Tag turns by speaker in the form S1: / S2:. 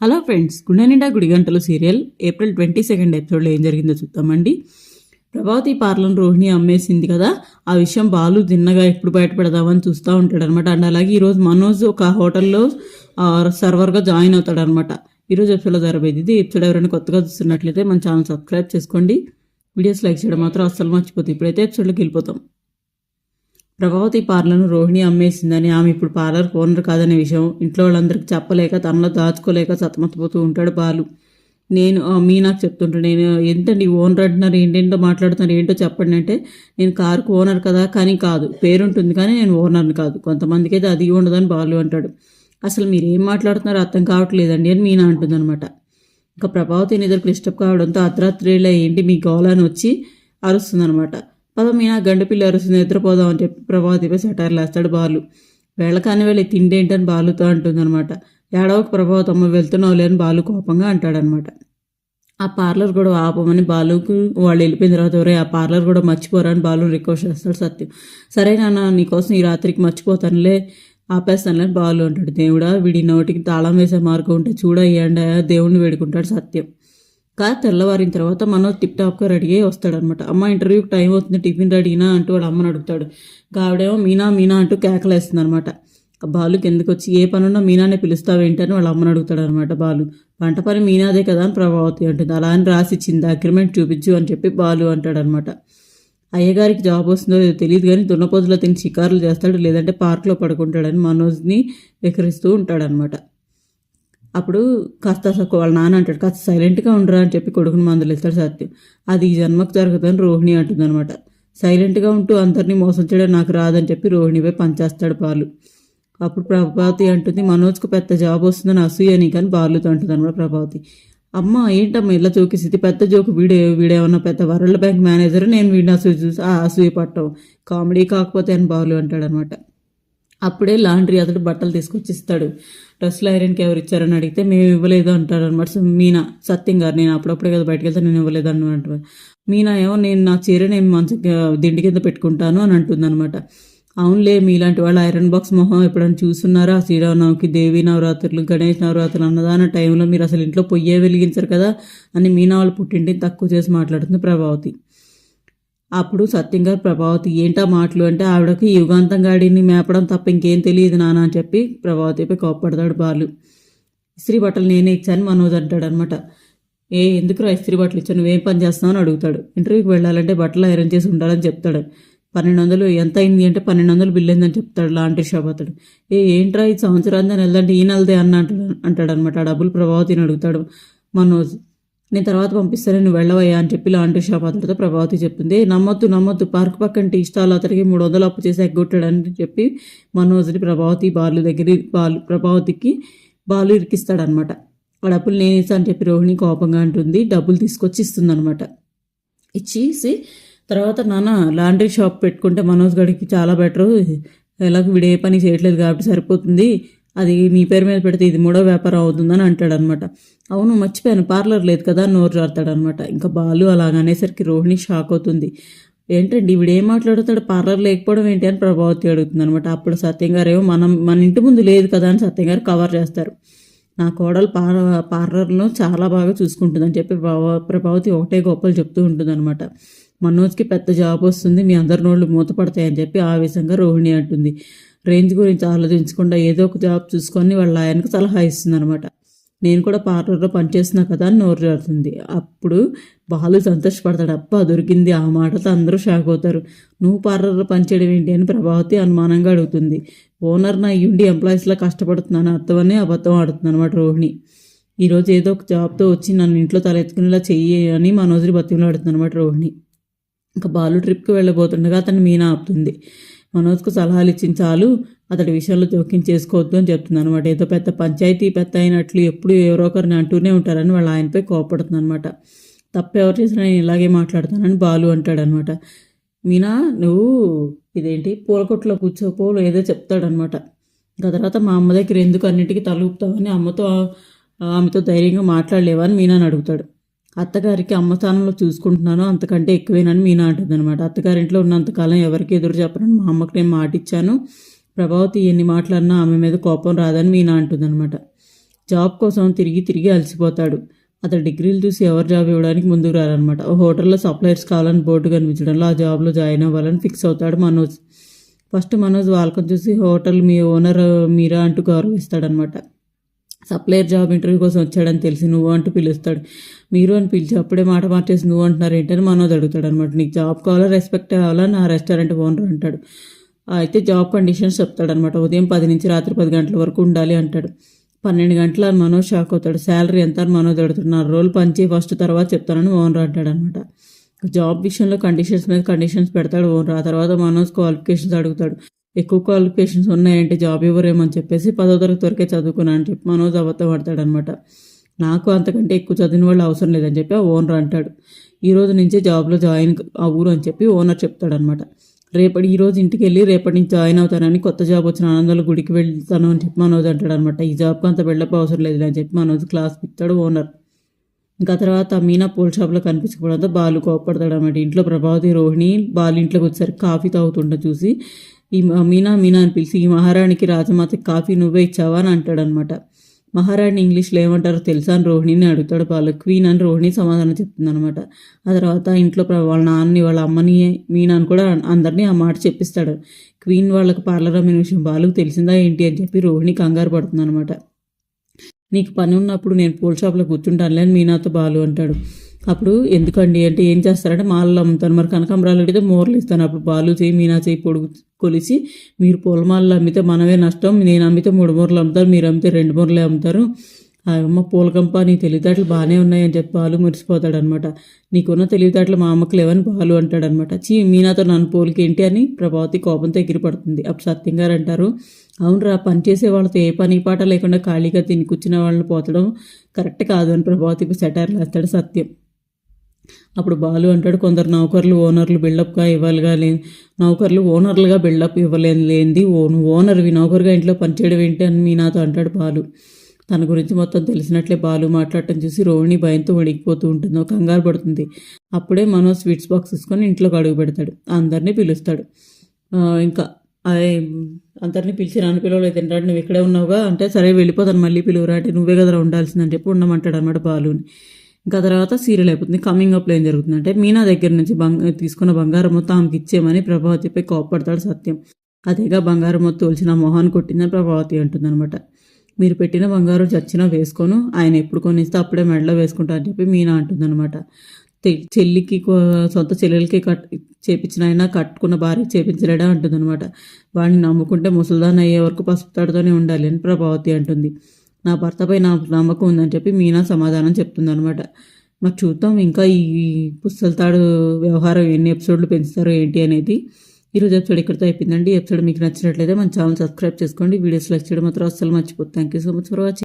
S1: Hello friends గుండె నిండా గుడి గంటలు సీరియల్ ఏప్రిల్ ట్వంటీ సెకండ్ ఎపిసోడ్లో ఏం జరిగిందో చూద్దామండి. ప్రభావతి పార్లర్ రోహిణి అమ్మేసింది కదా ఆ విషయం బాలు తిన్నగా ఎప్పుడు బయటపెడదామని చూస్తూ ఉంటాడు అనమాట అండ్ అలాగే ఈరోజు మనోజ్ ఒక హోటల్లో సర్వర్గా జాయిన్ అవుతాడు అనమాట ఈరోజు ఎపిసోడ్లో జరబోయేది ఇది. ఎపిసోడ్ ఎవరైనా కొత్తగా చూస్తున్నట్లయితే మన ఛానల్ సబ్స్క్రైబ్ చేసుకోండి. వీడియోస్ లైక్ చేయడం మాత్రం అస్సలు మర్చిపోతుంది ఇప్పుడైతే ఎపిసోడ్లోకి వెళ్ళిపోతాం. ప్రభావతి పార్లర్ను రోహిణి అమ్మేసిందని ఆమె ఇప్పుడు పార్లర్ ఓనర్ కాదనే విషయం ఇంట్లో వాళ్ళందరికీ చెప్పలేక తనలో దాచుకోలేక సతమతపోతూ ఉంటాడు బాలు. నేను మీ మీనాకు చెప్తుంటాను నేను ఏంటండి ఓనర్ అంటున్నారు? ఏంటేంటో మాట్లాడుతున్నారు? ఏంటో చెప్పండి అంటే నేను కారుకు ఓనర్ కదా కానీ కాదు పేరుంటుంది కానీ నేను ఓనర్ని కాదు. కొంతమందికి అయితే అది ఉండదని బాలు అంటాడు. అసలు మీరు ఏం మాట్లాడుతున్నారో అర్థం కావట్లేదండి అని మీనా అంటుందన్నమాట. ఇంకా ప్రభావతి నిద్రకు డిస్టర్బ్ కావడంతో అర్ధరాత్రిలో ఏంటి మీ గోళాన్ని వచ్చి అరుస్తుందనమాట పద మీనా గండు పిల్లి అరుస్తుంది నిద్రపోదాం అని చెప్పి ప్రభావతిపై సెటార్లు వేస్తాడు బాలు. వేళకాని వెళ్ళి తిండి ఏంటని బాలుతో అంటుందన్నమాట. ఏడవకు ప్రభావతి అమ్మ వెళ్తున్నావులే అని బాలు కోపంగా అంటాడనమాట ఆ పార్లర్ కూడా ఆపమని బాలుకు వాళ్ళు వెళ్ళిపోయిన తర్వాత ఎవరే ఆ పార్లర్ కూడా మర్చిపోరా అని బాలు రిక్వెస్ట్ చేస్తాడు సత్యం. సరే నాన్న నీకోసం ఈ రాత్రికి మర్చిపోతానులే ఆపేస్తానులే బాలు అంటాడు. దేవుడా వీడి నోటికి తాళం వేసే మార్గం ఉంటే చూడయ్యండి దేవుణ్ణి వేడుకుంటాడు సత్యం. కా తెల్లవారిన తర్వాత మనోజ్ టిప్ టాప్గా రెడీ అయ్యి వస్తాడనమాట అమ్మ ఇంటర్వ్యూకి టైం అవుతుంది టిఫిన్ రెడీనా? అంటూ వాడు అమ్మని అడుగుతాడు. కావిడేమో మీనా మీనా అంటూ కేకలేస్తుంది అనమాట బాలుకి ఎందుకు వచ్చి ఏ పనున్నా మీనానే పిలుస్తావేంటి? అని వాళ్ళ అమ్మని అడుగుతాడు అనమాట బాలు వంట పని మీనాదే కదా అని ప్రభావతి అంటుంది. అలా అని రాసిచ్చింది అగ్రిమెంట్ చూపించు అని చెప్పి బాలు అంటాడనమాట అయ్యగారికి జాబ్ వస్తుందో లేదో తెలియదు కానీ దున్నపోతులో తిని షికారులు చేస్తాడు లేదంటే పార్క్లో పడుకుంటాడని మనోజ్ని వికరిస్తూ ఉంటాడనమాట అప్పుడు కాస్త స- వాళ్ళ నాన్న అంటాడు కాస్త సైలెంట్గా ఉండరా అని చెప్పి కొడుకుని మందులు ఇస్తాడు సత్యం. అది ఈ జన్మకు జరుగుతుందని రోహిణి అంటుందన్నమాట. సైలెంట్గా ఉంటూ అందరినీ మోసం చేయడం నాకు రాదని చెప్పి రోహిణిపై పనిచేస్తాడు బాలు అప్పుడు ప్రభావతి అంటుంది మనోజ్కు పెద్ద జాబ్ వస్తుందని అసూయ నీకు కానీ బాలుతో అంటుంది అనమాట ప్రభావతి. అమ్మ ఏంటమ్మా ఇలా చూకిసి పెద్ద జోకు వీడే వీడేమన్నా పెద్ద వరల్డ్ బ్యాంక్ మేనేజర్? నేను వీడిని అసూయ చూసి ఆ అసూయ పట్టం. కామెడీ కాకపోతే అని బాలు అంటాడనమాట అప్పుడే లాండ్రీ అతడు బట్టలు తీసుకొచ్చి ఇస్తాడు డ్రెస్సులు ఐరన్కి ఎవరు ఇచ్చారని అడిగితే మేము ఇవ్వలేదు అంటారు అనమాట సో మీనా సత్యం గారు నేను అప్పుడప్పుడే కదా బయటకు వెళ్తే నేను ఇవ్వలేదు అనమాట మీనా ఏమో నేను నా చీర నేను మంచి దిండి కింద పెట్టుకుంటాను అని అంటుంది అనమాట అవునులే మీలాంటి వాళ్ళు ఐరన్ బాక్స్ మొహం ఎప్పుడైనా చూస్తున్నారా శ్రీరామనవమికి దేవి నవరాత్రులు గణేష్ నవరాత్రులు అన్నదాన టైంలో మీరు అసలు ఇంట్లో పొయ్యే వెలిగించరు కదా అని మీనా వాళ్ళు పుట్టింటిని తక్కువ చేసి మాట్లాడుతుంది ప్రభావతి. అప్పుడు సత్యం గారు ప్రభావతి ఏంటా మాటలు? అంటే ఆవిడకి యుగాంతం గాడిని మేపడం తప్ప ఇంకేం తెలియదు నాన్న అని చెప్పి ప్రభావతిపై కోప్పడతాడు బాలు. ఇస్త్రీ బట్టలు నేనే ఇచ్చాను మనోజ్ అంటాడు అనమాట ఏ ఎందుకురా ఇస్త్రీ బట్టలు ఇచ్చాను నువ్వేం పని చేస్తావు అని అడుగుతాడు. ఇంటర్వ్యూకి వెళ్ళాలంటే బట్టలు ఐరన్ చేసి ఉండాలని చెప్తాడు. పన్నెండు వందలు ఎంత అయింది అంటే పన్నెండు వందలు బిల్ అయిందని చెప్తాడు లాంటి షాప్ అతడు. ఏ ఏంట్రా ఈ సంవత్సరాన్ని వెళ్దంటే ఈ నెలదే అన్న అంటాడు అంటాడు అనమాట ఆ డబ్బులు ప్రభావతిని అడుగుతాడు మనోజ్. నేను తర్వాత పంపిస్తాను నువ్వు వెళ్ళవయ్యా అని చెప్పి లాంటి షాప్ అతడితో ప్రభావతి చెప్పింది. నమ్మొద్దు నమ్మొద్దు. పార్క్ పక్కన టీ స్టాల్ అతడికి మూడు వందలు అప్పు చేసి ఎగ్గొట్టాడని చెప్పి మనోజ్ని ప్రభావతి బాలు దగ్గర బాలు ప్రభావతికి బాలు ఇరికిస్తాడనమాట ఆ డబ్బులు నేను ఇస్తాను అని చెప్పి రోహిణి కోపంగా అంటుంది. డబ్బులు తీసుకొచ్చి ఇస్తుందనమాట ఇచ్చేసి తర్వాత నాన్న లాండ్రీ షాప్ పెట్టుకుంటే మనోజ్ గడికి చాలా బెటరు. ఎలాగో వీడు ఏ పని చేయట్లేదు కాబట్టి సరిపోతుంది. అది నీ పేరు మీద పెడితే ఇది మూడో వ్యాపారం అవుతుందని అంటాడనమాట. అవును మర్చిపోయాను. పార్లర్ లేదు కదా అని నోరు జారుతాడనమాట. ఇంకా బాలు అలాగా అనేసరికి రోహిణి షాక్ అవుతుంది. ఏంటండి ఇప్పుడు ఏం మాట్లాడుతాడు? పార్లర్ లేకపోవడం ఏంటి అని ప్రభావతి అడుగుతుంది అనమాట అప్పుడు సత్యం గారు ఏమో మనం మన ఇంటి ముందు లేదు కదా అని సత్యం గారు కవర్ చేస్తారు. నా కోడలు పార్ పార్లర్లో చాలా బాగా చూసుకుంటుందని చెప్పి ప్రభావతి ఒకటే గొప్పలు చెప్తూ ఉంటుందన్నమాట మనోజ్కి పెద్ద జాబ్ వస్తుంది. మీ అందరి నోళ్ళు మూతపడతాయని చెప్పి ఆవేశంగా రోహిణి అంటుంది. రేంజ్ గురించి ఆలోచించకుండా ఏదో ఒక జాబ్ చూసుకొని వాళ్ళ ఆయనకు సలహా ఇస్తుందనమాట నేను కూడా పార్లర్లో పనిచేస్తున్నా కదా అని నోరు జారుతుంది. అప్పుడు బాలు సంతోషపడతాడు. అబ్బా దొరికింది ఆ మాటతో అందరూ షాక్ అవుతారు. నువ్వు పార్లర్లో పనిచేయడం ఏంటి అని ప్రభావతి అనుమానంగా అడుగుతుంది. ఓనర్ నా ఉండి ఎంప్లాయీస్లా కష్టపడుతున్నాను. అర్థమని అబద్ధం ఆడుతుంది అనమాట రోహిణి ఈరోజు ఏదో ఒక జాబ్తో వచ్చి నన్ను ఇంట్లో తలెత్తుకునేలా చెయ్యి అని మనోజ్ని బతిమలాడుతుంది అనమాట రోహిణి. ఇంకా బాలు ట్రిప్కి వెళ్ళబోతుండగా అతను మీనా ఆపుతుంది. మనోజ్కు సలహాలు ఇచ్చిన చాలు. అతడి విషయంలో జోక్యం చేసుకోవద్దు అని చెప్తుంది అనమాట ఏదో పెద్ద పంచాయతీ పెద్ద అయినట్లు ఎప్పుడు ఎవరో ఒకరిని అంటూనే ఉంటారని వాళ్ళ ఆయనపై కోపడుతుంది అనమాట తప్పెవరు ఎవరు చేసినా నేను ఇలాగే మాట్లాడతానని బాలు అంటాడనమాట మీనా నువ్వు ఇదేంటి? పూలకొట్లో కూర్చోపో ఏదో చెప్తాడనమాట ఇంకా తర్వాత మా అమ్మ దగ్గర ఎందుకు అన్నిటికీ తలూపుతావని అమ్మతో ఆమెతో ధైర్యంగా మాట్లాడలేవని మీనాని అడుగుతాడు. అత్తగారికి అమ్మస్థానంలో చూసుకుంటున్నాను అంతకంటే ఎక్కువేనని మీనా అంటుంది అనమాట అత్తగారింట్లో ఉన్నంతకాలం ఎవరికి ఎదురు చెప్పనని మా అమ్మకి నేను మాట ఇచ్చాను ప్రభావతి ఎన్ని మాట్లాడినా ఆమె మీద కోపం రాదని మీనా అంటుంది జాబ్ కోసం తిరిగి తిరిగి అలసిపోతాడు. అతడు డిగ్రీలు చూసి ఎవరు జాబ్ ఇవ్వడానికి ముందుకు రారనమాట ఓ హోటల్లో సప్లయర్స్ కావాలని బోర్డు కనిపించడంలో ఆ జాబ్లో జాయిన్ అవ్వాలని ఫిక్స్ అవుతాడు మనోజ్. ఫస్ట్ మనోజ్ వాళ్ళకం చూసి హోటల్ మీ ఓనర్ మీరా అంటూ గౌరవిస్తాడనమాట సప్లయర్ జాబ్ ఇంటర్వ్యూ కోసం వచ్చాడని తెలిసి నువ్వు అంటూ పిలుస్తాడు. మీరు అని పిలిచి అప్పుడే మాట మార్చేసి నువ్వు అంటున్నారు ఏంటని మనోజ్ అడుగుతాడు అనమాట నీకు జాబ్ కావాలా రెస్పెక్ట్ కావాలా? నా రెస్టారెంట్ ఓనర్ అంటాడు. అయితే జాబ్ కండిషన్స్ చెప్తాడనమాట ఉదయం పది నుంచి రాత్రి పది గంటల వరకు ఉండాలి అంటాడు. పన్నెండు గంటల మనోజ్ షాక్ అవుతాడు. శాలరీ ఎంత అని మనోజ్ నా రోజులు పంచి ఫస్ట్ తర్వాత చెప్తానని ఓనర్ అంటాడు అనమాట జాబ్ విషయంలో కండిషన్స్ మీద కండిషన్స్ పెడతాడు ఓనర్. ఆ తర్వాత మనోజ్ క్వాలిఫికేషన్స్ అడుగుతాడు. ఎక్కువ క్వాలిఫికేషన్స్ ఉన్నాయంటే జాబ్ ఇవ్వరేమని చెప్పేసి పదో తరగతి వరకే చదువుకున్నా అని చెప్పి మనోజ్ అబద్ధం పడతాడనమాట నాకు అంతకంటే ఎక్కువ చదివిన వాళ్ళు అవసరం లేదని చెప్పి ఆ ఓనర్ అంటాడు. ఈ రోజు నుంచే జాబ్లో జాయిన్ అవ్వరు అని చెప్పి ఓనర్ చెప్తాడనమాట. రేపటి ఈరోజు ఇంటికి వెళ్ళి రేపటి నుంచి జాయిన్ అవుతానని కొత్త జాబ్ వచ్చిన ఆనందాలు గుడికి వెళ్తాను అని చెప్పి మనోజ్ అంటాడనమాట. ఈ జాబ్కి అంత బిల్డప్ అవసరం లేదు అని చెప్పి మనోజ్ క్లాస్ పిస్తాడు ఓనర్ ఇంకా తర్వాత మీనా పూల్ షాప్లో కనిపించకపోవడంతో బాలు కోపడతాడు అనమాట ఇంట్లో ప్రభావతి రోహిణి బాలు ఇంట్లోకి వచ్చేసరికి కాఫీ తాగుతుండే చూసి ఈ మ- మీనా మీనా అని పిలిచి ఈ మహారాణికి రాజమాతకి కాఫీ నువ్వే ఇచ్చావా? అని అంటాడనమాట మహారాణి ఇంగ్లీష్లో ఏమంటారో తెలుసా అని రోహిణిని అడుగుతాడు బాలు. క్వీన్ అని రోహిణి సమాధానం చెప్తుంది అనమాట ఆ తర్వాత ఇంట్లో ప్ర- వాళ్ళ నాన్నని వాళ్ళ అమ్మని మీనాని కూడా అందరినీ ఆ మాట చెప్పిస్తాడు. క్వీన్ వాళ్ళకి పార్లర్ అమ్మిన విషయం బాలుకు తెలిసిందా ఏంటి అని చెప్పి రోహిణి కంగారు పడుతుంది అనమాట నీకు పని ఉన్నప్పుడు నేను పూల షాప్లో కూర్చుంటానులే అని మీనాతో బాలు అంటాడు. అప్పుడు ఎందుకండి అంటే ఏం చేస్తారంటే మాలలు అమ్ముతాను మరి కనకాంబరాలు అడిగితే మోర్లు ఇస్తాను. అప్పుడు బాలు చేయి మీనా చేయి పొడుగు కొలిసి మీరు పూల మాలలు అమ్మితే మనమే నష్టం నేను అమ్మితే మూడు మూరలు అమ్ముతారు మీరు అమ్మితే రెండు మూరలే అమ్ముతారు. అమ్మ పూల నీ తెలివితేటలు బాగానే ఉన్నాయని చెప్పి బాలు మురిసిపోతాడనమాట. నీకున్న తెలివితేటలు మా అమ్మకు లేవని బాలు అంటాడనమాట. చీ మీనాతో నన్ను పూలకి ఏంటి అని ప్రభావతి కోపంతో ఎగిరిపడుతుంది. అప్పుడు సత్యం గారు అంటారు అవునరా పని చేసే వాళ్ళతో ఏ పని పాట లేకుండా ఖాళీగా తిని కూర్చున్న వాళ్ళని పోతడం కరెక్ట్ కాదు అని ప్రభావతికి సెటైర్ వేస్తాడు సత్యం. అప్పుడు బాలు అంటాడు కొందరు నౌకర్లు ఓనర్లు బిల్డప్గా ఇవ్వాలిగా లే నౌకర్లు ఓనర్లుగా బిల్డప్ ఇవ్వలేని లేనిది ఓన్ ఓనర్వి నౌకర్గా ఇంట్లో పనిచేయడం ఏంటి అని మీ నాతో అంటాడు బాలు. తన గురించి మొత్తం తెలిసినట్లే బాలు మాట్లాడటం చూసి రోహిణి భయంతో వణికిపోతూ ఉంటుంది ఒక కంగారు పడుతుంది. అప్పుడే మనో స్వీట్స్ బాక్స్ తీసుకొని ఇంట్లోకి అడుగు పెడతాడు అందరినీ పిలుస్తాడు. ఇంకా అదే అందరినీ పిలిచి నన్ను పిలవలేదు తింటాడు నువ్వు ఇక్కడే ఉన్నావుగా? అంటే సరే వెళ్ళిపోతాను మళ్ళీ పిలువురా అంటే నువ్వే కదరా ఉండాల్సిందని చెప్పి ఉండమంటాడు అనమాట బాలుని. ఇంకా తర్వాత సీరియల్ అయిపోతుంది కమింగ్ అప్లో ఏం జరుగుతుంది. అంటే మీనా దగ్గర నుంచి బంగ తీసుకున్న బంగారం మొత్తం ఆమెకి ఇచ్చేయమని ప్రభావతిపై కోప్పడతాడు సత్యం. అదేగా బంగారం మొత్తం తోల్చిన మొహాన్ని కొట్టిందని ప్రభావతి అంటుందన్నమాట. మీరు పెట్టిన బంగారం చచ్చినా వేసుకోను ఆయన ఎప్పుడు కొనిస్తే అప్పుడే మెడలో వేసుకుంటా అని చెప్పి మీనా అంటుందన్నమాట. చెల్లికి సొంత చెల్లెలకి కట్ చేపించిన అయినా కట్టుకున్న భార్య చేపించలేడా అంటుందన్నమాట. వాడిని నమ్ముకుంటే ముసల్దాన్ అయ్యే వరకు పసుపుతాడుతోనే ఉండాలి అని ప్రభావతి అంటుంది. నా భర్తపై నా నమ్మకం ఉందని చెప్పి మీనా సమాధానం చెప్తుందన్నమాట. మరి చూద్దాం ఇంకా ఈ పుస్తలతాడు వ్యవహారం ఎన్ని ఎపిసోడ్లు పెంచుతారో ఏంటి అనేది. ఈరోజు ఎపిసోడ్ ఇక్కడితో అయిపోయిందండి. ఎపిసోడ్ మీకు నచ్చినట్లయితే మన ఛానల్ సబ్స్క్రైబ్ చేసుకోండి. వీడియోస్ లైక్ చేయడం మాత్రం అస్సలు మర్చిపోతుంది thank you so much for watching